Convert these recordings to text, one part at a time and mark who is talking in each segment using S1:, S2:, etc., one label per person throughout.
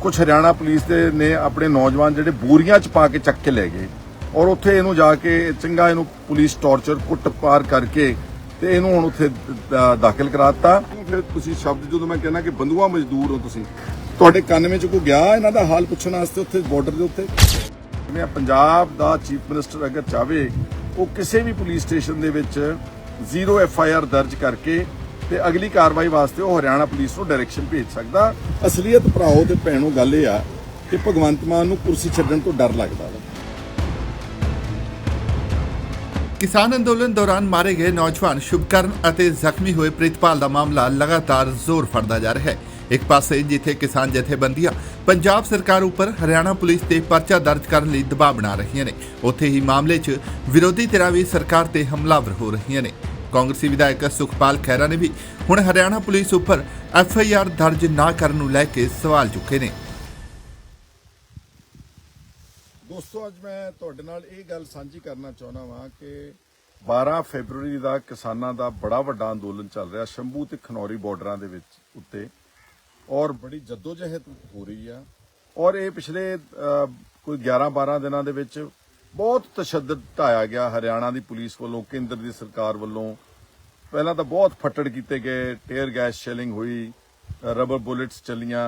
S1: ਕੁਝ ਹਰਿਆਣਾ ਪੁਲਿਸ ਦੇ ਨੇ ਆਪਣੇ ਨੌਜਵਾਨ ਜਿਹੜੇ ਬੋਰੀਆਂ 'ਚ ਪਾ ਕੇ ਚੱਕ ਕੇ ਲੈ ਗਏ ਔਰ ਉੱਥੇ ਇਹਨੂੰ ਜਾ ਕੇ ਚੰਗਾ ਇਹਨੂੰ ਪੁਲਿਸ ਟੌਰਚਰ ਕੁੱਟ ਪਾਰ ਕਰਕੇ ਤੇ ਇਹਨੂੰ ਹੁਣ ਉੱਥੇ ਦ- ਦਾਖਲ ਕਰਾਤਾ। ਫਿਰ ਤੁਸੀਂ ਸ਼ਬਦ ਜਦੋਂ ਮੈਂ ਕਹਿੰਦਾ ਕਿ ਬੰਦੂਆ ਮਜ਼ਦੂਰ ਹੋ ਤੁਸੀਂ, ਤੁਹਾਡੇ ਕੰਨ ਵਿੱਚ ਕੋਈ ਗਿਆ ਇਹਨਾਂ ਦਾ ਹਾਲ ਪੁੱਛਣ ਵਾਸਤੇ ਉੱਥੇ ਬਾਰਡਰ ਦੇ ਉੱਤੇ? ਮੈਂ ਪੰਜਾਬ ਦਾ ਚੀਫ ਮਿਨਿਸਟਰ ਅਗਰ ਚਾਵੇ ਉਹ ਕਿਸੇ ਵੀ ਪੁਲਿਸ ਸਟੇਸ਼ਨ ਦੇ ਵਿੱਚ ਜ਼ੀਰੋ ਐਫ ਆਈ ਆਰ ਦਰਜ ਕਰਕੇ ਤੇ ਅਗਲੀ ਕਾਰਵਾਈ ਵਾਸਤੇ ਉਹ ਹਰਿਆਣਾ ਪੁਲਿਸ ਨੂੰ ਡਾਇਰੈਕਸ਼ਨ ਭੇਜ ਸਕਦਾ। ਅਸਲੀਅਤ ਭਰਾਓ ਤੇ ਭੈਣੋ, ਗੱਲ ਇਹ ਆ ਕਿ ਭਗਵੰਤ ਮਾਨ ਨੂੰ ਕੁਰਸੀ ਛੱਡਣ ਤੋਂ ਡਰ ਲੱਗਦਾ ਵਾ।
S2: ਕਿਸਾਨ ਅੰਦੋਲਨ ਦੌਰਾਨ ਮਾਰੇ ਗਏ ਨੌਜਵਾਨ ਸ਼ੁਭਕਰਨ ਅਤੇ ਜ਼ਖਮੀ ਹੋਏ ਪ੍ਰਿਤਪਾਲ ਦਾ ਮਾਮਲਾ ਲਗਾਤਾਰ ਜ਼ੋਰ ਫੜਦਾ ਜਾ ਰਿਹਾ ਹੈ। ਇੱਕ ਪਾਸੇ ਜਿੱਥੇ ਕਿਸਾਨ ਜਥੇਬੰਦੀਆਂ ਪੰਜਾਬ ਸਰਕਾਰ ਉੱਪਰ ਹਰਿਆਣਾ ਪੁਲਿਸ ਤੇ ਪਰਚਾ ਦਰਜ ਕਰਨ ਲਈ ਦਬਾਅ ਬਣਾ ਰਹੀਆਂ ਨੇ, ਉੱਥੇ ਹੀ ਮਾਮਲੇ 'ਚ ਵਿਰੋਧੀ ਧਿਰਾਂ ਵੀ ਸਰਕਾਰ ਤੇ ਹਮਲਾਵਰ ਹੋ ਰਹੀਆਂ ਨੇ। ਕਾਂਗਰਸੀ ਵਿਧਾਇਕ ਸੁਖਪਾਲ ਖਹਿਰਾ ਨੇ ਵੀ ਹੁਣ ਹਰਿਆਣਾ ਪੁਲਿਸ ਉੱਪਰ ਐਫ ਆਈ ਆਰ ਦਰਜ ਨਾ ਕਰਨ ਨੂੰ ਲੈ ਕੇ ਸਵਾਲ ਚੁੱਕੇ ਨੇ।
S1: ਦੋਸਤੋ ਅੱਜ ਮੈਂ ਤੁਹਾਡੇ ਨਾਲ ਇਹ ਗੱਲ ਸਾਂਝੀ ਕਰਨਾ ਚਾਹੁੰਦਾ ਵਾਂ ਕਿ 12 ਫੈਬਰੂਰੀ ਦਾ ਕਿਸਾਨਾਂ ਦਾ ਬੜਾ ਵੱਡਾ ਅੰਦੋਲਨ ਚੱਲ ਰਿਹਾ ਸ਼ੰਭੂ ਤੇ ਖਨੌਰੀ ਬਾਰਡਰਾਂ ਦੇ ਵਿੱਚ ਉੱਤੇ ਔਰ ਬੜੀ ਜਦੋਜਹਿਦ ਹੋ ਰਹੀ ਆ ਔਰ ਇਹ ਪਿਛਲੇ ਅਹ, ਕੋਈ 11 12 ਦਿਨਾਂ ਦੇ ਵਿੱਚ ਬਹੁਤ ਤਸ਼ੱਦਦ ਢਾਇਆ ਗਿਆ ਹਰਿਆਣਾ ਦੀ ਪੁਲਿਸ ਵੱਲੋਂ ਕੇਂਦਰ ਦੀ ਸਰਕਾਰ ਵੱਲੋਂ ਪਹਿਲਾਂ ਤਾਂ ਬਹੁਤ ਫੱਟੜ ਕੀਤੇ ਗਏ ਟੇਅਰ ਗੈਸ ਸ਼ੈਲਿੰਗ ਹੋਈ ਰਬਰ ਬੁਲੇਟਸ ਚੱਲੀਆਂ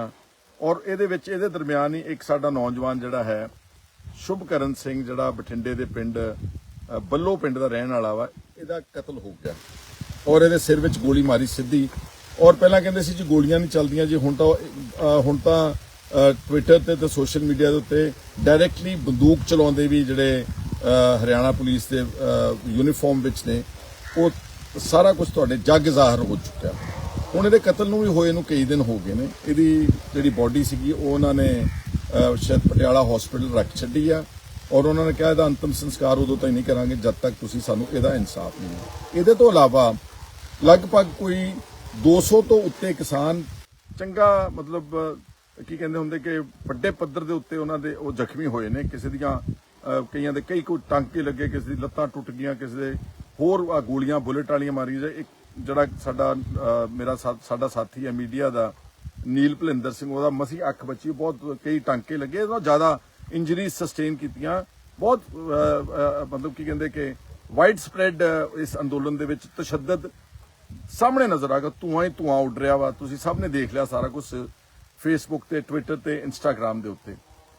S1: ਔਰ ਇਹਦੇ ਵਿੱਚ ਇਹਦੇ ਦਰਮਿਆਨ ਹੀ ਇੱਕ ਸਾਡਾ ਨੌਜਵਾਨ ਜਿਹੜਾ ਹੈ ਸ਼ੁਭਕਰਨ ਸਿੰਘ ਜਿਹੜਾ ਬਠਿੰਡੇ ਦੇ ਪਿੰਡ ਬੱਲੋ ਪਿੰਡ ਦਾ ਰਹਿਣ ਵਾਲਾ ਵਾ ਇਹਦਾ ਕਤਲ ਹੋ ਗਿਆ। ਔਰ ਇਹਦੇ ਸਿਰ ਵਿੱਚ ਗੋਲੀ ਮਾਰੀ ਸਿੱਧੀ। ਔਰ ਪਹਿਲਾਂ ਕਹਿੰਦੇ ਸੀ ਜੀ ਗੋਲੀਆਂ ਨਹੀਂ ਚੱਲਦੀਆਂ ਜੀ ਹੁਣ ਤਾਂ ਅ, ਹੁਣ ਤਾਂ ਟਵਿੱਟਰ ਤੇ ਤੇ ਸੋਸ਼ਲ ਮੀਡੀਆ ਦੇ ਉੱਤੇ ਡਾਇਰੈਕਟਲੀ ਬੰਦੂਕ ਚਲਾਉਂਦੇ ਵੀ ਜਿਹੜੇ ਹਰਿਆਣਾ ਪੁਲਿਸ ਦੇ ਯੂਨੀਫਾਰਮ ਵਿੱਚ ਨੇ ਉਹ ਸਾਰਾ ਕੁਝ ਤੁਹਾਡੇ ਜੱਗ ਜ਼ਾਹਰ ਹੋ ਚੁੱਕਿਆ। ਹੁਣ ਇਹਦੇ ਕਤਲ ਨੂੰ ਵੀ ਹੋਏ ਨੂੰ ਕਈ ਦਿਨ ਹੋ ਗਏ ਨੇ। ਇਹਦੀ ਜਿਹੜੀ ਬਾਡੀ ਸੀਗੀ, ਉਹ ਉਹਨਾਂ ਨੇ ਸ਼ਾਇਦ ਪਟਿਆਲਾ ਹਸਪੀਟਲ ਰੱਖ ਛੱਡੀ ਆ। ਔਰ ਉਹਨਾਂ ਨੇ ਕਿਹਾ, ਇਹਦਾ ਅੰਤਮ ਸੰਸਕਾਰ ਉਦੋਂ ਤਾਈਂ ਨਹੀਂ ਕਰਾਂਗੇ, ਜਦ ਤੱਕ ਤੁਸੀਂ ਸਾਨੂੰ ਇਹਦਾ ਇਨਸਾਫ ਨਹੀਂ ਇਹਦੇ ਤੋਂ ਇਲਾਵਾ ਲਗਭਗ ਕੋਈ 200 ਤੋਂ ਉੱਤੇ ਕਿਸਾਨ ਚੰਗਾ, ਮਤਲਬ, ਕੀ ਕਹਿੰਦੇ ਹੁੰਦੇ ਕਿ ਵੱਡੇ ਪੱਧਰ ਦੇ ਉੱਤੇ ਉਹਨਾਂ ਦੇ ਉਹ ਜ਼ਖਮੀ ਹੋਏ ਨੇ। ਕਿਸੇ ਦੀਆਂ ਕਈਆਂ ਦੇ ਕਈ ਕੋਈ ਟਾਂਕੇ ਲੱਗੇ, ਕਿਸੇ ਦੀ ਲੱਤਾਂ ਟੁੱਟ ਗਈਆਂ, ਕਿਸੇ ਦੇ ਹੋਰ ਆਹ ਗੋਲੀਆਂ, ਬੁਲੇਟ ਵਾਲੀਆਂ ਮਾਰੀਆਂ ਜਾਂ ਇੱਕ ਜਿਹੜਾ ਸਾਡਾ ਮੇਰਾ ਸਾਡਾ ਸਾਥੀ ਹੈ ਮੀਡੀਆ ਦਾ, ਨੀਲ ਭਲਿੰਦਰ ਸਿੰਘ, ਉਹਦਾ ਮਸੀ ਅੱਖ ਬੱਚੀ ਬਹੁਤ ਕਈ ਟਾਂਕੇ ਲੱਗੇ। ਉਹਦਾ ਜ਼ਿਆਦਾ ਇੰਜਰੀ ਸਸਟੇਨ ਕੀਤੀਆਂ। ਬਹੁਤ ਮਤਲਬ ਕੀ ਕਹਿੰਦੇ ਕਿ ਵਾਈਡ ਸਪਰੈਡ ਇਸ ਅੰਦੋਲਨ ਦੇ ਵਿੱਚ ਤਸ਼ੱਦਦ ਸਾਹਮਣੇ ਨਜ਼ਰ ਆ ਗਿਆ। ਧੂਆਂ ਹੀ ਧੂਆਂ ਉੱਡ ਰਿਹਾ ਵਾ। ਤੁਸੀਂ ਸਭ ਨੇ ਦੇਖ ਲਿਆ ਸਾਰਾ ਕੁਝ ਫੇਸਬੁੱਕ ਤੇ ਟਵਿੱਟਰ ਤੇ ਇੰਸਟਾਗ੍ਰam ਦੇ ਉੱਤੇ।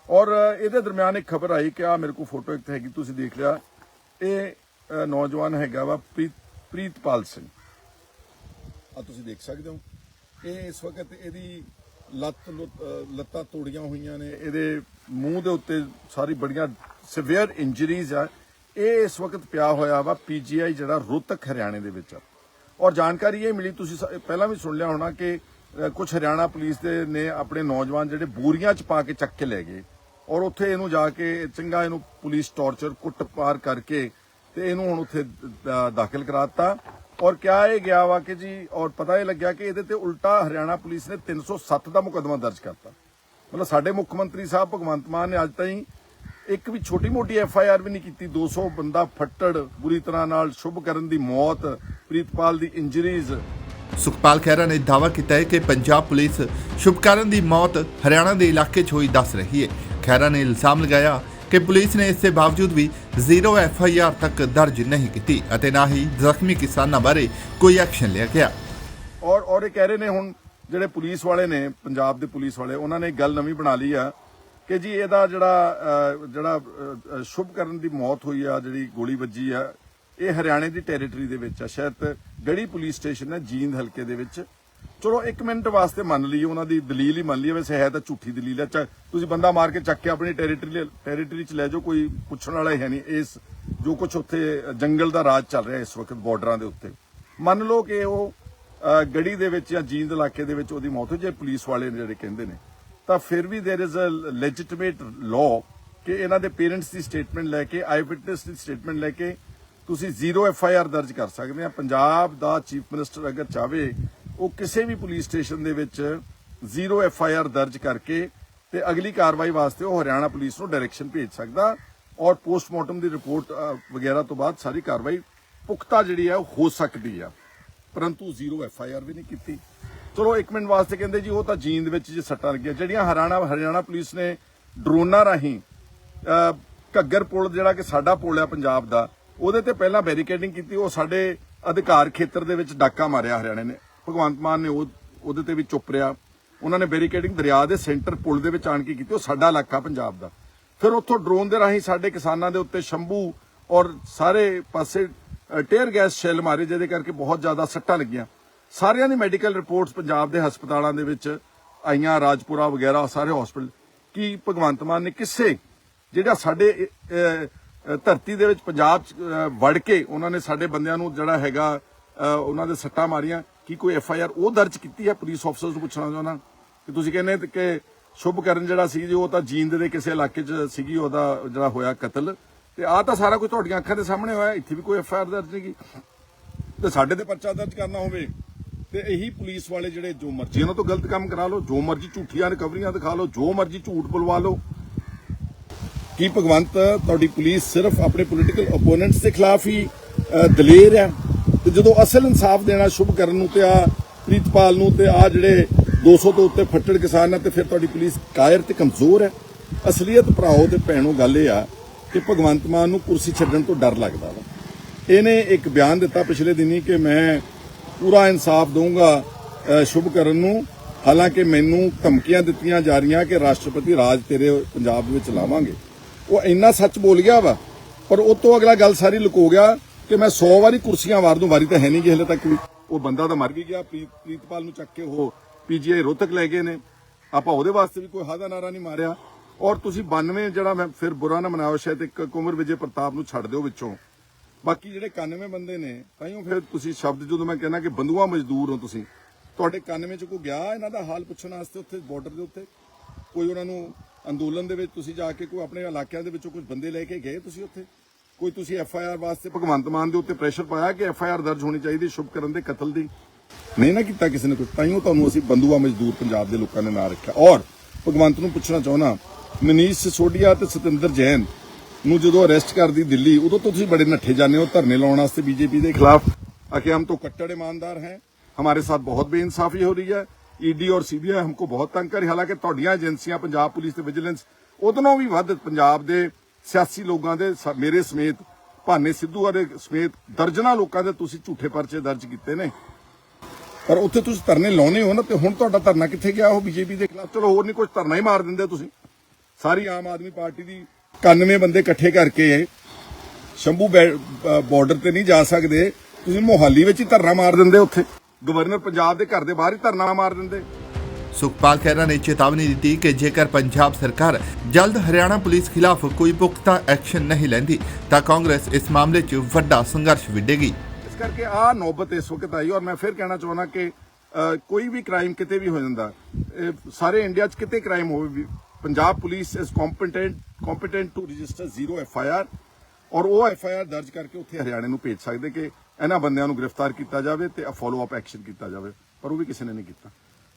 S1: ਔਰ ਇਹਦੇ ਦਰਮਿਆਨ ਇੱਕ ਖਬਰ ਆਈ ਕਿ ਆ ਮੇਰੇ ਕੋਲ ਫੋਟੋ ਇੱਕ ਹੈਗੀ, ਤੁਸੀਂ ਦੇਖ ਲਿਆ। ਇਹ ਨੌਜਵਾਨ ਹੈਗਾ ਵਾ ਪ੍ਰੀਤ, ਪ੍ਰੀਤਪਾਲ ਸਿੰਘ। ਆ ਤੁਸੀਂ ਦੇਖ ਸਕਦੇ ਹੋ। ਇਹ ਇਸ ਵਕਤ ਇਹਦੀ ਲੱਤ ਲੱਤਾਂ ਤੋੜੀਆਂ ਹੋਈਆਂ ਨੇ। ਇਹਦੇ ਮੂੰਹ ਦੇ ਉੱਤੇ ਸਾਰੀ ਬੜੀਆਂ ਸਿਵੀਅਰ ਇੰਜਰੀਜ਼ ਆ। ਇਹ ਇਸ ਵਕਤ ਪਿਆ ਹੋਇਆ ਵਾ ਪੀਜੀਆਈ ਜਿਹੜਾ ਰੋਤਕ ਹਰਿਆਣੇ ਦੇ ਵਿੱਚ ਔਰ ਜਾਣਕਾਰੀ ਇਹ ਮਿਲੀ, ਤੁਸੀਂ ਪਹਿਲਾਂ ਵੀ ਸੁਣ ਲਿਆ ਹੋਣਾ ਕਿ ਕੁਝ ਹਰਿਆਣਾ ਪੁਲਿਸ ਦੇ ਨੇ ਆਪਣੇ ਨੌਜਵਾਨ ਜਿਹੜੇ ਬੋਰੀਆਂ 'ਚ ਪਾ ਕੇ ਚੱਕ ਕੇ ਲੈ ਗਏ। ਔਰ ਉੱਥੇ ਇਹਨੂੰ ਜਾ ਕੇ ਚੰਗਾ ਇਹਨੂੰ ਪੁਲਿਸ ਟੌਰਚਰ ਕੁੱਟ ਪਾਰ ਕਰਕੇ ਤੇ ਇਹਨੂੰ ਹੁਣ ਉੱਥੇ ਦਾਖਲ ਕਰਾਤਾ। ਔਰ ਕਿਹਾ ਇਹ ਗਿਆ ਵਾ ਕਿ ਜੀ, ਔਰ ਪਤਾ ਇਹ ਲੱਗਿਆ ਕਿ ਇਹਦੇ ਤੇ ਉਲਟਾ ਹਰਿਆਣਾ ਪੁਲਿਸ ਨੇ 307 ਦਾ ਮੁਕੱਦਮਾ ਦਰਜ ਕਰਤਾ। ਮਤਲਬ ਸਾਡੇ ਮੁੱਖ ਮੰਤਰੀ ਸਾਹਿਬ ਭਗਵੰਤ ਮਾਨ ਨੇ ਅੱਜ ਤਾਈਂ ਇੱਕ ਵੀ ਛੋਟੀ ਮੋਟੀ ਐਫ ਆਈ ਆਰ ਵੀ ਨਹੀਂ ਕੀਤੀ। 200 ਬੰਦਾ ਫੱਟੜ, ਬੁਰੀ ਤਰ੍ਹਾਂ ਨਾਲ ਸ਼ੁਭਕਰਨ ਦੀ ਮੌਤ, ਪ੍ਰੀਤਪਾਲ ਦੀ ਇੰਜਰੀਜ਼।
S2: ਸੁਖਪਾਲ ਖਹਿਰਾ ਨੇ ਦਾਅਵਾ ਕੀਤਾ ਹੈ ਕਿ ਪੰਜਾਬ ਪੁਲਿਸ ਸ਼ੁਭਕਰਨ ਦੀ ਮੌਤ ਹਰਿਆਣਾ ਦੇ ਇਲਾਕੇ 'ਚ ਹੋਈ ਦੱਸ ਰਹੀ ਹੈ। ਖਹਿਰਾ ਨੇ ਇਲਜ਼ਾਮ ਲਗਾਇਆ ਕਿ ਪੁਲਿਸ ਨੇ ਇਸ ਦੇ ਬਾਵਜੂਦ ਵੀ ਜ਼ੀਰੋ ਐਫ ਆਈ ਆਰ ਤੱਕ ਦਰਜ ਨਹੀਂ ਕੀਤੀ ਅਤੇ ਨਾ ਹੀ ਜ਼ਖਮੀ ਕਿਸਾਨਾਂ ਬਾਰੇ ਕੋਈ ਐਕਸ਼ਨ ਲਿਆ ਗਿਆ।
S1: ਔਰ ਔਰ ਇਹ ਕਹਿ ਰਹੇ ਨੇ ਹੁਣ ਜਿਹੜੇ ਪੁਲਿਸ ਵਾਲੇ ਨੇ ਪੰਜਾਬ ਦੇ ਪੁਲਿਸ ਵਾਲੇ ਉਹਨਾਂ ਨੇ ਗੱਲ ਨਵੀਂ ਬਣਾ ਲਈ ਆ ਕਿ ਜੀ ਇਹਦਾ ਜਿਹੜਾ ਜਿਹੜਾ ਅਹ, ਅਹ, ਸ਼ੁਭਕਰਨ ਦੀ ਮੌਤ ਹੋਈ ਆ ਜਿਹੜੀ ਗੋਲੀ ਵੱਜੀ ਆ ਇਹ ਹਰਿਆਣੇ ਦੀ ਟੈਰੀਟਰੀ ਦੇ ਵਿੱਚ ਆ। ਸ਼ਾਇਦ ਗੜੀ ਪੁਲਿਸ ਸਟੇਸ਼ਨ ਹੈ ਜੀਂਦ ਹਲਕੇ ਦੇ ਵਿੱਚ। ਚਲੋ 1 ਮਿੰਟ ਵਾਸਤੇ ਮੰਨ ਲਈਏ ਉਹਨਾਂ ਦੀ ਦਲੀਲ ਹੀ ਮੰਨ ਲਈਏ ਵੈਸੇ ਹੈ ਤਾਂ ਝੂਠੀ ਦਲੀਲ ਹੈ ਚ- ਤੁਸੀਂ ਬੰਦਾ ਮਾਰ ਕੇ ਚੱਕ ਕੇ ਆਪਣੀ ਟੈਰੀਟਰੀ ਟੈਰੀਟਰੀ ਚ ਲੈ ਜਾਓ ਕੋਈ ਪੁੱਛਣ ਵਾਲਾ ਹੀ ਹੈ ਨਹੀਂ ਇਸ ਜੋ ਕੁਝ ਉੱਥੇ ਜੰਗਲ ਦਾ ਰਾਜ ਚੱਲ ਰਿਹਾ ਇਸ ਵਕਤ ਬਾਰਡਰਾਂ ਦੇ ਉੱਤੇ ਮੰਨ ਲਓ ਕਿ ਉਹ ਅਹ, ਗੜੀ ਦੇ ਵਿੱਚ ਜਾਂ ਜੀਂਦ ਇਲਾਕੇ ਦੇ ਵਿੱਚ ਉਹਦੀ ਮੌਤ ਹੋਈ ਜੇ ਪੁਲਿਸ ਵਾਲੇ ਨੇ ਜਿਹੜੇ ਕਹਿੰਦੇ ਨੇ ਤਾਂ ਫਿਰ ਵੀ there is a legitimate law ਕਿ ਇਹਨਾਂ ਦੇ ਪੇਰੈਂਟਸ ਦੀ ਸਟੇਟਮੈਂਟ ਲੈ ਕੇ ਆਈ ਵਿਟਨੈਸ ਦੀ ਸਟੇਟਮੈਂਟ ਲੈ ਕੇ ਤੁਸੀਂ ਜ਼ੀਰੋ ਐਫ ਆਈ ਆਰ ਦਰਜ ਕਰ ਸਕਦੇ ਆ ਪੰਜਾਬ ਦਾ ਚੀਫ ਮਿਨਿਸਟਰ ਅਗਰ ਚਾਵੇ ਉਹ ਕਿਸੇ ਵੀ ਪੁਲਿਸ ਸਟੇਸ਼ਨ ਦੇ ਵਿੱਚ ਜ਼ੀਰੋ ਐਫ ਆਈ ਆਰ ਦਰਜ ਕਰਕੇ ਤੇ ਅਗਲੀ ਕਾਰਵਾਈ ਵਾਸਤੇ ਉਹ ਹਰਿਆਣਾ ਪੁਲਿਸ ਨੂੰ ਡਾਇਰੈਕਸ਼ਨ ਭੇਜ ਸਕਦਾ ਔਰ ਪੋਸਟਮਾਰਟਮ ਦੀ ਰਿਪੋਰਟ ਵਗੈਰਾ ਤੋਂ ਬਾਅਦ ਸਾਰੀ ਕਾਰਵਾਈ ਪੁਖਤਾ ਜਿਹੜੀ ਹੈ ਹੋ ਸਕਦੀ ਆ। ਪਰੰਤੂ ਜ਼ੀਰੋ ਐਫ ਆਈ ਆਰ ਵੀ ਨਹੀਂ ਕੀਤੀ। ਚਲੋ 1 ਮਿੰਟ ਵਾਸਤੇ ਕਹਿੰਦੇ ਜੀ, ਉਹ ਤਾਂ ਜੀਂਦ ਵਿੱਚ ਜੇ ਸੱਟਾਂ ਲੱਗੀਆਂ। ਜਿਹੜੀਆਂ ਹਰਿਆਣਾ ਹਰਿਆਣਾ ਪੁਲਿਸ ਨੇ ਡਰੋਨਾਂ ਰਾਹੀਂ ਘੱਗਰ ਪੁਲ ਜਿਹੜਾ ਕਿ ਸਾਡਾ ਪੁਲ ਆ ਪੰਜਾਬ ਦਾ, ਉਹਦੇ ਤੇ ਪਹਿਲਾਂ ਬੈਰੀਕੇਡਿੰਗ ਕੀਤੀ। ਉਹ ਸਾਡੇ ਅਧਿਕਾਰ ਖੇਤਰ ਦੇ ਵਿੱਚ ਡਾਕਾ ਮਾਰਿਆ ਹਰਿਆਣੇ ਨੇ। ਭਗਵੰਤ ਮਾਨ ਨੇ ਉਹ ਉਹਦੇ ਤੇ ਵੀ ਚੁੱਪ ਰਿਹਾ। ਉਹਨਾਂ ਨੇ ਬੈਰੀਕੇਡਿੰਗ ਦਰਿਆ ਦੇ ਸੈਂਟਰ ਪੁਲ ਦੇ ਵਿੱਚ ਆਣ ਕੇ ਕੀਤੀ, ਉਹ ਸਾਡਾ ਇਲਾਕਾ ਪੰਜਾਬ ਦਾ। ਫਿਰ ਉੱਥੋਂ ਡਰੋਨ ਦੇ ਰਾਹੀਂ ਸਾਡੇ ਕਿਸਾਨਾਂ ਦੇ ਉੱਤੇ ਸ਼ੰਭੂ ਔਰ ਸਾਰੇ ਪਾਸੇ ਟੇਅਰ ਗੈਸ ਸ਼ੈਲ ਮਾਰੇ, ਜਿਹਦੇ ਕਰਕੇ ਬਹੁਤ ਜ਼ਿਆਦਾ ਸੱਟਾਂ ਲੱਗੀਆਂ। ਸਾਰਿਆਂ ਦੀ ਮੈਡੀਕਲ ਰਿਪੋਰਟਸ ਪੰਜਾਬ ਦੇ ਹਸਪਤਾਲਾਂ ਦੇ ਵਿੱਚ ਆਈਆਂ, ਰਾਜਪੁਰਾ ਵਗੈਰਾ, ਸਾਰੇ ਹਸਪੀਟਲ ਕੀ ਭਗਵੰਤ ਮਾਨ ਨੇ ਕਿਸੇ ਜਿਹੜਾ ਸਾਡੇ ਧਰਤੀ ਦੇ ਵਿੱਚ ਪੰਜਾਬ ਚ ਵੜ ਕੇ ਉਹਨਾਂ ਨੇ ਸਾਡੇ ਬੰਦਿਆਂ ਨੂੰ ਜਿਹੜਾ ਹੈਗਾ ਉਹਨਾਂ ਦੇ ਸੱਟਾਂ ਮਾਰੀਆਂ ਕੀ ਕੋਈ ਐਫ ਆਈ ਆਰ ਉਹ ਦਰਜ ਕੀਤੀ ਹੈ, ਪੁਲਿਸ ਅਫਸਰਸ ਨੂੰ ਪੁੱਛਣਾ ਚਾਹੁੰਦਾ। ਕਿ ਤੁਸੀਂ ਕਹਿੰਦੇ ਤੇ ਕਿ ਸ਼ੁਭਕਰਨ ਜਿਹੜਾ ਸੀ ਜੀ, ਉਹ ਤਾਂ ਜੀਂਦ ਦੇ ਕਿਸੇ ਇਲਾਕੇ 'ਚ ਸੀਗੀ, ਉਹਦਾ ਜਿਹੜਾ ਹੋਇਆ ਕਤਲ। ਤੇ ਆਹ ਤਾਂ ਸਾਰਾ ਕੁਝ ਤੁਹਾਡੀਆਂ ਅੱਖਾਂ ਦੇ ਸਾਹਮਣੇ ਹੋਇਆ, ਇੱਥੇ ਵੀ ਕੋਈ ਐਫ ਆਈ ਆਰ ਦਰਜ ਨਹੀਂ ਕੀਤੀ। ਤੇ ਸਾਡੇ ਤੇ ਪਰਚਾ ਦਰਜ ਕਰਨਾ ਹੋਵੇ, ਤੇ ਇਹੀ ਪੁਲਿਸ ਵਾਲੇ ਜਿਹੜੇ ਜੋ ਮਰਜ਼ੀ, ਇਹਨਾਂ ਤੋਂ ਗਲਤ ਕੰਮ ਕਰਾ ਲਓ, ਜੋ ਮਰਜ਼ੀ ਝੂਠੀਆਂ ਰਿਕਵਰੀਆਂ ਦਿਖਾ ਲਓ, ਜੋ ਮਰਜ਼ੀ ਝੂਠ ਬੁਲਵਾ ਲਓ। ਕੀ ਭਗਵੰਤ, ਤੁਹਾਡੀ ਪੁਲਿਸ ਸਿਰਫ ਆਪਣੇ ਪੋਲੀਟੀਕਲ ਓਪੋਨੈਂਟਸ ਦੇ ਖਿਲਾਫ ਹੀ ਦਲੇਰ ਹੈ? ਤੇ ਜਦੋਂ ਅਸਲ ਇਨਸਾਫ ਦੇਣਾ ਸ਼ੁਭ ਕਰਨ ਨੂੰ ਤੇ ਆ ਪ੍ਰੀਤਪਾਲ ਨੂੰ ਤੇ ਆ ਜਿਹੜੇ 200 ਤੋਂ ਉੱਤੇ ਫੱਟੜ ਕਿਸਾਨ ਆ ਤੇ ਫਿਰ ਤੁਹਾਡੀ ਪੁਲਿਸ ਕਾਇਰ ਤੇ ਕਮਜ਼ੋਰ ਹੈ। ਅਸਲੀਅਤ ਭਰਾਓ ਤੇ ਭੈਣੋ, ਗੱਲ ਇਹ ਆ ਕਿ ਭਗਵੰਤ ਮਾਨ ਨੂੰ ਕੁਰਸੀ ਛੱਡਣ ਤੋਂ ਡਰ ਲੱਗਦਾ ਵਾ। ਇਹਨੇ ਇੱਕ ਬਿਆਨ ਦਿੱਤਾ ਪਿਛਲੇ ਦਿਨੀ ਕਿ ਮੈਂ ਪੂਰਾ ਇਨਸਾਫ ਦਊਂਗਾ ਸ਼ੁਭ ਕਰਨ ਨੂੰ। ਹਾਲਾਂਕਿ ਮੈਨੂੰ ਧਮਕੀਆਂ ਦਿੱਤੀਆਂ ਜਾ ਰਹੀਆਂ ਕਿ ਰਾਸ਼ਟਰਪਤੀ ਰਾਜ ਤੇਰੇ ਪੰਜਾਬ ਵਿੱਚ ਲਾਵਾਂਗੇ। ਉਹ ਇੰਨਾ ਸੱਚ ਬੋਲ ਗਿਆ ਵਾ, ਪਰ ਉਹ ਤੋਂ ਅਗਲਾ ਗੱਲ ਸਾਰੀ ਲੁਕੋ ਗਿਆ ਕਿ ਮੈਂ 100 ਵਾਰੀ ਕੁਰਸੀਆਂ ਵਾਰ ਦੂੰ, ਵਾਰੀ ਤਾਂ ਹੈ ਨਹੀਂ ਕਿ ਹਲੇ ਤੱਕ ਵੀ। ਉਹ ਬੰਦਾ ਤਾਂ ਮਰ ਵੀ ਗਿਆ ਪ੍ਰੀਤਪਾਲ ਨੂੰ ਚੱਕ ਕੇ ਉਹ ਪੀਜੀਆਈ ਰੋਹਤਕ ਲੈ ਗਏ ਨੇ। ਆਪਾਂ ਉਹਦੇ ਵਾਸਤੇ ਵੀ ਕੋਈ ਹਾਦਾ ਨਾਰਾ ਨਹੀਂ ਮਾਰਿਆ। ਔਰ ਤੁਸੀਂ 92 ਜਿਹੜਾ ਮੈਂ ਫਿਰ ਬੁਰਾ ਨਾ ਮਨਾਓ, ਸ਼ਾਇਦ ਇੱਕ ਕੁਮਰ ਵਿਜੇ ਪ੍ਰਤਾਪ ਨੂੰ ਛੱਡ ਦਿਓ ਵਿੱਚੋਂ। ਬਾਕੀ ਜਿਹੜੇ 91 ਬੰਦੇ ਨੇ ਤਾਈਓ ਫਿਰ ਤੁਸੀਂ ਸ਼ਬਦ ਜਦੋਂ ਮੈਂ ਕਹਿੰਦਾ ਕਿ ਬੰਦੂਆ ਮਜ਼ਦੂਰ ਹੋ ਤੁਸੀਂ। ਤੁਹਾਡੇ 91 ਚ ਕੋਈ ਗਿਆ ਇਹਨਾਂ ਦਾ ਹਾਲ ਪੁੱਛਣ ਵਾਸਤੇ ਉੱਥੇ ਬਾਰਡਰ ਦੇ ਉੱਤੇ? ਕੋਈ ਉਹਨਾਂ ਨੂੰ ਅੰਦੋਲਨ ਦੇ ਵਿੱਚ ਤੁਸੀਂ ਜਾ ਕੇ ਕੋਈ ਆਪਣੇ ਇਲਾਕਿਆਂ ਦੇ ਵਿੱਚੋਂ ਕੁਝ ਬੰਦੇ ਲੈ ਕੇ ਗਏ ਤੁਸੀਂ ਉੱਥੇ? ਕੋਈ ਤੁਸੀਂ ਐਫ ਆਈ ਆਰ ਵਾਸਤੇ ਭਗਵੰਤ ਮਾਨ ਦੇ ਉੱਤੇ ਪ੍ਰੈਸ਼ਰ ਪਾਇਆ ਕਿ ਐਫ ਆਈ ਆਰ ਦਰਜ ਹੋਣੀ ਚਾਹੀਦੀ ਸ਼ੁਭ ਕਰਨ ਦੇ ਕਤਲ ਦੀ ਨਹੀਂ ਨਾ ਕੀਤਾ ਕਿਸੇ ਨੇ ਕੁਝ ਤਾਈਓ ਤੁਹਾਨੂੰ ਅਸੀਂ ਬੰਦੂਆ ਮਜ਼ਦੂਰ ਪੰਜਾਬ ਦੇ ਲੋਕਾਂ ਨੇ ਨਾਂ ਰੱਖਿਆ ਔਰ ਭਗਵੰਤ ਨੂੰ ਪੁੱਛਣਾ ਚਾਹੁੰਦਾ ਮਨੀਸ਼ ਸਿਸੋਡੀਆ ਤੇ ਸਤਿੰਦਰ ਜੈਨ ਨੂੰ ਜਦੋਂ ਅਰੈਸਟ ਕਰਦੀ ਦਿੱਲੀ ਉਦੋਂ ਤੋਂ ਤੁਸੀਂ ਬੜੇ ਨੱਠੇ ਜਾਂਦੇ ਹੋ ਧਰਨੇ ਲਾਉਣ ਵਾਸਤੇ ਬੀਜੇਪੀ ਦੇ ਖਿਲਾਫ आके हम तो कट्टर ईमानदार हैं हमारे साथ बहुत बेइंसाफी हो रही है ਈਡੀ ਔਰ ਸੀਬੀਆਈ हमको ਬਹੁਤ ਤੰਗ ਕਰ ਰਹੀ ਹਾਲਾਂਕਿ ਤੁਹਾਡੀਆਂ ਏਜੰਸੀਆਂ ਪੰਜਾਬ ਪੁਲਿਸ ਤੇ ਵਿਜੀਲੈਂਸ ਉਦੋਂ ਵੀ ਵੱਧ ਪੰਜਾਬ ਦੇ ਸਿਆਸੀ ਲੋਕਾਂ ਦੇ ਮੇਰੇ ਸਮੇਤ, ਭਾਨੇ ਸਿੱਧੂ ਵਾਲੇ ਸਮੇਤ ਦਰਜਨਾ ਲੋਕਾਂ ਦੇ ਤੁਸੀਂ ਝੂਠੇ ਪਰਚੇ ਦਰਜ ਕੀਤੇ ਨੇ। ਪਰ ਉੱਥੇ ਤੁਸੀਂ ਧਰਨੇ ਲਾਉਨੇ ਹੋ ਨਾ ਤੇ ਹੁਣ ਤੁਹਾਡਾ ਧਰਨਾ ਕਿੱਥੇ ਗਿਆ? ਉਹ ਬੀਜੇਪੀ ਦੇ ਖਿਲਾਫ ਚਲੋ ਹੋਰ ਨਹੀਂ ਕੁਝ ਧਰਨਾ ਹੀ ਮਾਰ ਦਿੰਦੇ ਤੁਸੀਂ। ਸਾਰੀ ਆਮ ਆਦਮੀ ਪਾਰਟੀ ਦੀ 91 ਬੰਦੇ ਇਕੱਠੇ ਕਰਕੇ ਸ਼ੰਭੂ ਬਾਰਡਰ ਤੇ ਨਹੀਂ ਜਾ ਸਕਦੇ। ਤੁਸੀਂ ਮੋਹਾਲੀ ਵਿੱਚ ਹੀ ਧਰਨਾ ਮਾਰ ਦਿੰਦੇ ਉੱਥੇ। ਗਵਰਨਰ ਪੰਜਾਬ ਦੇ ਘਰ ਦੇ ਬਾਹਰ ਹੀ ਧਰਨਾ ਮਾਰ ਦਿੰਦੇ।
S2: ਸੁਖਪਾਲ ਖਹਿਰਾ ਨੇ ਚੇਤਾਵਨੀ ਦਿੱਤੀ ਕਿ ਜੇਕਰ ਪੰਜਾਬ ਸਰਕਾਰ ਜਲਦ ਹਰਿਆਣਾ ਪੁਲਿਸ ਖਿਲਾਫ ਕੋਈ ਪੁਖਤਾ ਐਕਸ਼ਨ ਨਹੀਂ ਲੈਂਦੀ, ਤਾਂ ਕਾਂਗਰਸ ਇਸ ਮਾਮਲੇ 'ਚ ਵੱਡਾ ਸੰਘਰਸ਼ ਵਿੱਢੇਗੀ
S1: ਇਸ ਕਰਕੇ ਆ ਨੌਬਤ ਇਸ ਵਕਤ ਆਈ ਔਰ ਮੈਂ ਫਿਰ ਕਹਿਣਾ ਚਾਹੁੰਦਾ ਕਿ ਕੋਈ ਵੀ ਕ੍ਰਾਈਮ ਕਿਤੇ ਵੀ ਹੋ ਜਾਂਦਾ ਸਾਰੇ ਇੰਡੀਆ 'ਚ ਕਿਤੇ ਕ੍ਰਾਈਮ ਹੋਵੇ ਪੰਜਾਬ ਪੁਲਿਸ ਇਸ competent competent to register zero F I R ਔਰ ਉਹ ਐਫ ਆਈ ਆਰ ਦਰਜ ਕਰਕੇ ਉੱਥੇ ਹਰਿਆਣੇ ਨੂੰ ਭੇਜ ਸਕਦੇ ਕਿ ਇਹਨਾਂ ਬੰਦਿਆਂ ਨੂੰ ਗ੍ਰਿਫਤਾਰ ਕੀਤਾ ਜਾਵੇ ਤੇ ਫਾਲੋ ਅਪ ਐਕਸ਼ਨ ਕੀਤਾ ਜਾਵੇ, ਪਰ ਉਹ ਵੀ ਕਿਸੇ ਨੇ ਨਹੀਂ ਕੀਤਾ।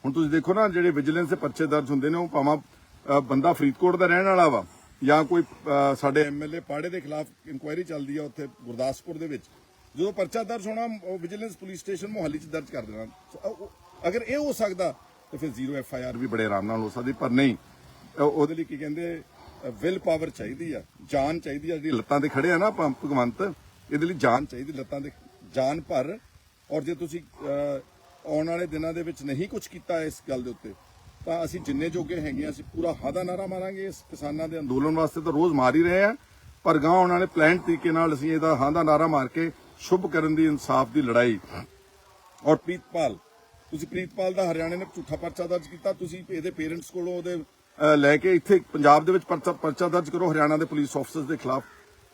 S1: ਹੁਣ ਤੁਸੀਂ ਦੇਖੋ ਨਾ ਜਿਹੜੇ ਵਿਜੀਲੈਂਸ ਦੇ ਪਰਚੇ ਦਰਜ ਹੁੰਦੇ ਨੇ ਉਹ ਭਾਵੇਂ ਬੰਦਾ ਫਰੀਦਕੋਟ ਦਾ ਰਹਿਣ ਵਾਲਾ ਵਾ ਜਾਂ ਕੋਈ ਅ, ਸਾਡੇ ਐਮਐਲਏ ਪਾੜੇ ਦੇ ਖਿਲਾਫ ਇਨਕੁਆਇਰੀ ਚੱਲਦੀ ਆ ਉੱਥੇ ਗੁਰਦਾਸਪੁਰ ਦੇ ਵਿੱਚ। ਜਦੋਂ ਪਰਚਾ ਦਰਜ ਹੋਣਾ ਉਹ ਵਿਜੀਲੈਂਸ ਪੁਲਿਸ ਸਟੇਸ਼ਨ ਮੋਹਾਲੀ 'ਚ ਦਰਜ ਕਰ ਦੇਣਾ। ਅਗਰ ਇਹ ਹੋ ਸਕਦਾ ਤਾਂ ਫਿਰ ਜ਼ੀਰੋ ਐਫ ਆਈ ਆਰ ਵੀ ਬੜੇ ਆਰਾਮ ਨਾਲ ਹੋ ਸਕਦੀ ਪਰ ਨਹੀਂ। ਉਹਦੇ ਲਈ ਕੀ ਕਹਿੰਦੇ ਵਿਲ ਪਾਵਰ ਚਾਹੀਦੀ ਆ ਜਾਨ ਚਾਹੀਦੀ ਆ ਜਿਹੜੀ ਲੱਤਾਂ ਤੇ ਖੜੇ ਆ ਨਾ ਆਪਾਂ ਭਗਵੰਤ ਇਹਦੇ ਲਈ ਜਾਨ ਚਾਹੀਦੀ ਲੱਤਾਂ ਤੇ ਜਾਨ ਭਰ। ਔਰ ਜੇ ਤੁਸੀਂ ਆਉਣ ਵਾਲੇ ਦਿਨਾਂ ਦੇ ਵਿੱਚ ਨਹੀਂ ਕੁਝ ਕੀਤਾ ਇਸ ਗੱਲ ਦੇ ਉੱਤੇ, ਤਾਂ ਅਸੀਂ ਜਿੰਨੇ ਜੋਗੇ ਹੈਗੇ ਅਸੀਂ ਪੂਰਾ ਹਾਦਾ ਨਾਰਾ ਮਾਰਾਂਗੇ ਇਸ ਕਿਸਾਨਾਂ ਦੇ ਅੰਦੋਲਨ ਵਾਸਤੇ ਤਾਂ ਰੋਜ਼ ਮਾਰ ਹੀ ਰਹੇ ਆ ਪਰ ਗਾਂ ਆਉਣ ਵਾਲੇ ਪਲਾਨ ਤਰੀਕੇ ਨਾਲ ਅਸੀਂ ਇਹਦਾ ਹਾਦਾ ਨਾਰਾ ਮਾਰ ਕੇ ਸ਼ੁਭ ਕਰਨ ਦੀ ਇਨਸਾਫ ਦੀ ਲੜਾਈ। ਔਰ ਪ੍ਰੀਤਪਾਲ, ਤੁਸੀਂ ਪ੍ਰੀਤਪਾਲ ਦਾ ਹਰਿਆਣੇ ਨੇ ਝੂਠਾ ਪਰਚਾ ਦਰਜ ਕੀਤਾ, ਤੁਸੀਂ ਇਹਦੇ ਪੇਰੈਂਟਸ ਕੋਲੋਂ ਉਹਦੇ ਲੈ ਕੇ ਇੱਥੇ ਪੰਜਾਬ ਦੇ ਵਿੱਚ ਪਰਚਾ ਪਰਚਾ ਦਰਜ ਕਰੋ, ਹਰਿਆਣਾ ਦੇ ਪੁਲਿਸ ਆਫਸਰਸ ਦੇ ਖਿਲਾਫ।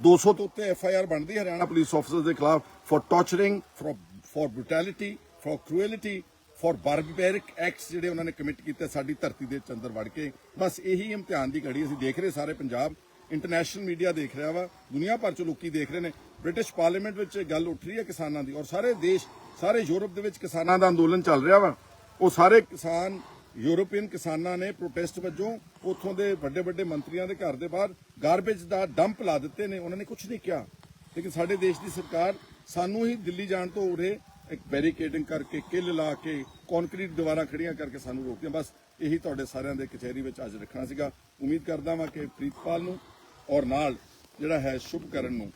S1: 200 ਤੋਂ ਉੱਤੇ ਐਫ ਆਈ ਆਰ ਬਣਦੀ ਹਰਿਆਣਾ ਪੁਲਿਸ ਆਫਸਰਸ ਦੇ ਖਿਲਾਫ for torturing for brutality for cruelty for barbaric acts ਜਿਹੜੇ ਉਹਨਾਂ ਨੇ ਕਮਿਟ ਕੀਤੇ ਸਾਡੀ ਧਰਤੀ ਦੇ ਚੰਦਰ ਵੜ ਕੇ। ਬਸ ਇਹੀ ਇਮਤਿਹਾਨ ਦੀ ਘੜੀ ਅਸੀਂ ਦੇਖ ਰਹੇ ਸਾਰੇ ਪੰਜਾਬ। ਇੰਟਰਨੈਸ਼ਨਲ ਮੀਡੀਆ ਦੇਖ ਰਿਹਾ ਵਾ, ਦੁਨੀਆ ਭਰ ਚ ਲੋਕੀ ਦੇਖ ਰਹੇ ਨੇ। ਬ੍ਰਿਟਿਸ਼ ਪਾਰਲੀਮੈਂਟ ਵਿੱਚ ਗੱਲ ਉੱਠ ਰਹੀ ਹੈ ਕਿਸਾਨਾਂ ਦੀ ਔਰ ਸਾਰੇ ਦੇਸ਼, ਸਾਰੇ ਯੂਰਪ ਦੇ ਵਿੱਚ ਕਿਸਾਨਾਂ ਦਾ ਅੰਦੋਲਨ ਚੱਲ ਰਿਹਾ ਵਾ। ਉਹ ਸਾਰੇ ਕਿਸਾਨ ਯੂਰੋਪੀਅਨ ਕਿਸਾਨਾਂ ਨੇ ਪ੍ਰੋਟੈਸਟ ਵਜੋਂ ਉੱਥੋਂ ਦੇ ਵੱਡੇ ਵੱਡੇ ਮੰਤਰੀਆਂ ਦੇ ਘਰ ਦੇ ਬਾਹਰ ਗਾਰਬੇਜ ਦਾ ਡੰਪ ਲਾ ਦਿੱਤੇ ਨੇ। ਉਹਨਾਂ ਨੇ ਕੁਝ ਨਹੀਂ ਕਿਹਾ। ਲੇਕਿਨ ਸਾਡੇ ਦੇਸ਼ ਦੀ ਸਰਕਾਰ ਸਾਨੂੰ ਹੀ ਦਿੱਲੀ ਜਾਣ ਤੋਂ ਉਰੇ ਇੱਕ ਬੈਰੀਕੇਡਿੰਗ ਕਰਕੇ ਕਿੱਲ ਲਾ ਕੇ ਕੰਕਰੀਟ ਦੀਵਾਰਾਂ ਖੜੀਆਂ ਕਰਕੇ ਸਾਨੂੰ ਰੋਕੀਆਂ। ਬਸ ਇਹੀ ਤੁਹਾਡੇ ਸਾਰਿਆਂ ਦੇ ਕਚਹਿਰੀ ਵਿੱਚ ਅੱਜ ਰੱਖਣਾ ਸੀਗਾ। ਉਮੀਦ ਕਰਦਾ ਹਾਂ ਕਿ ਪ੍ਰੀਤਪਾਲ ਨੂੰ ਔਰ ਨਾਲ ਜਿਹੜਾ ਹੈ ਸ਼ੁਭਕਰਨ ਨੂੰ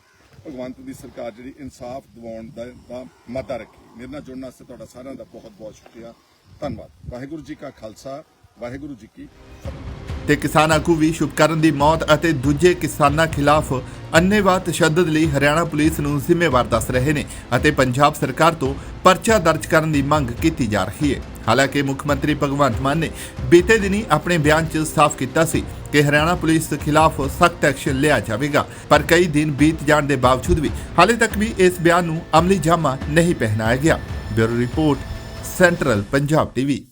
S1: ਭਗਵੰਤ ਦੀ ਸਰਕਾਰ ਜਿਹੜੀ ਇਨਸਾਫ ਦਿਵਾਉਣ ਦਾ ਮਤਾ ਮਾਦਾ ਰੱਖੇ। ਮੇਰੇ ਨਾਲ ਜੁੜਨ ਵਾਸਤੇ ਤੁਹਾਡਾ ਸਾਰਿਆਂ ਦਾ ਬਹੁਤ ਬਹੁਤ ਸ਼ੁਕਰੀਆ। ਧੰਨਵਾਦ। ਵਾਹਿਗੁਰੂ ਜੀ ਕਾ ਖਾਲਸਾ, ਵਾਹਿਗੁਰੂ ਜੀ ਕੀ ਫਤਿਹ।
S2: ਤੇ ਕਿਸਾਨ ਆਗੂ ਵੀ ਸ਼ੁਭਕਰਨ ਦੀ ਮੌਤ ਅਤੇ ਦੂਜੇ ਕਿਸਾਨਾਂ ਖਿਲਾਫ ਅੰਨੇਵਾਹ ਤਸ਼ੱਦਦ ਲਈ ਹਰਿਆਣਾ ਪੁਲਿਸ ਨੂੰ ਜ਼ਿੰਮੇਵਾਰ ਦੱਸ ਰਹੇ ਨੇ ਅਤੇ ਪੰਜਾਬ ਸਰਕਾਰ ਤੋਂ ਪਰਚਾ ਦਰਜ ਕਰਨ ਦੀ ਮੰਗ ਕੀਤੀ ਜਾ ਰਹੀ ਹੈ। ਹਾਲਾਂਕਿ ਮੁੱਖ ਮੰਤਰੀ ਭਗਵੰਤ ਮਾਨ ਨੇ ਬੀਤੇ ਦਿਨੀ ਆਪਣੇ ਬਿਆਨ 'ਚ ਸਾਫ਼ ਕੀਤਾ ਸੀ ਕਿ ਹਰਿਆਣਾ ਪੁਲਿਸ ਖਿਲਾਫ ਸਖਤ ਐਕਸ਼ਨ ਲਿਆ ਜਾਵੇਗਾ, ਪਰ ਕਈ ਦਿਨ ਬੀਤ ਜਾਣ ਦੇ ਬਾਵਜੂਦ ਵੀ ਹਾਲੇ ਤੱਕ ਵੀ ਇਸ ਬਿਆਨ ਨੂੰ ਅਮਲੀ ਜਾਮਾ ਨਹੀਂ ਪਹਿਨਾਇਆ ਗਿਆ। Bureau report, central Punjab TV.